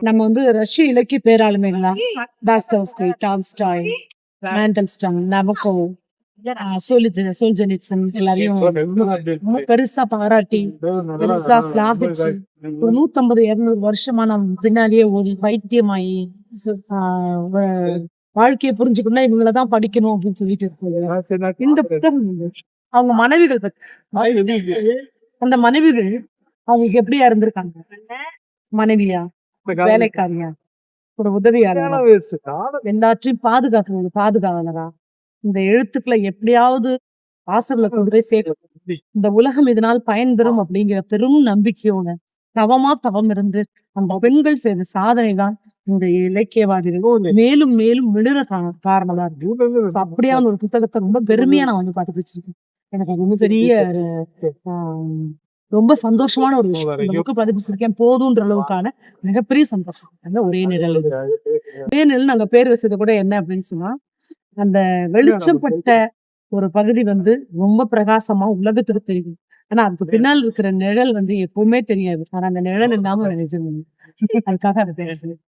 நம்ம வந்து ரஷ்ய இலக்கிய பேராளுமைகளா? தாஸ்தவஸ்கி டால்ஸ்டாய் எல்லாரையும் ரொம்ப பெருசா பாராட்டி பெருசா ஸ்லாபிச்சு ஒரு நூத்தம்பது இருநூறு வருஷமா நம்ம பின்னாடியே ஒரு பைத்தியமாயி ஆஹ் வ- வாழ்க்கையை புரிஞ்சுக்கணும்னா இவங்களதான் படிக்கணும் அப்படின்னு சொல்லிட்டு இருக்காங்க. இந்த புத்தகம் அவங்க மனைவிகள் பத்தி அந்த மனைவிகள் அவங்களுக்கு எப்படியா இருந்திருக்காங்க மனைவியா? வேலைக்காரியா? ஒரு உதவியாளரா? எல்லாத்தையும் பாதுகாக்கிறது பாதுகாவலரா? இந்த எழுத்துக்களை எப்படியாவது வாசல்ல கொண்டு போய் சேர்க்கணும் இந்த உலகம் இதனால் பயன்பெறும் அப்படிங்கிற பெரும் நம்பிக்கையோட தவமா தவம் இருந்து அந்த பெண்கள் செய்த சாதனை தான் இந்த இலக்கியவாதிகள் மேலும் மேலும் விழுற காரணமா இருக்கு. அப்படியான ஒரு புத்தகத்தை ரொம்ப பெருமையா நான் வந்து பார்த்து வச்சிருக்கேன். எனக்கு அது ரொம்ப பெரிய ரொம்ப சந்தோஷமான ஒரு விஷயம். பதிப்பிச்சிருக்கேன் போதுன்ற அளவுக்கான மிகப்பெரிய சந்தோஷம். அந்த ஒரே நிழல். ஒரே நிழல் நாங்க பேர் வச்சது கூட என்ன அப்படின்னு சொன்னா அந்த வெளிச்சம் பட்ட ஒரு பகுதி வந்து ரொம்ப பிரகாசமா உலகத்துக்கு தெரியும். ஆனா அதுக்கு பின்னால் இருக்கிற நிழல் வந்து எப்பவுமே தெரியாது. ஆனா அந்த நிழல் இல்லாம நினைச்சு அதுக்காக அதை பேசுறேன்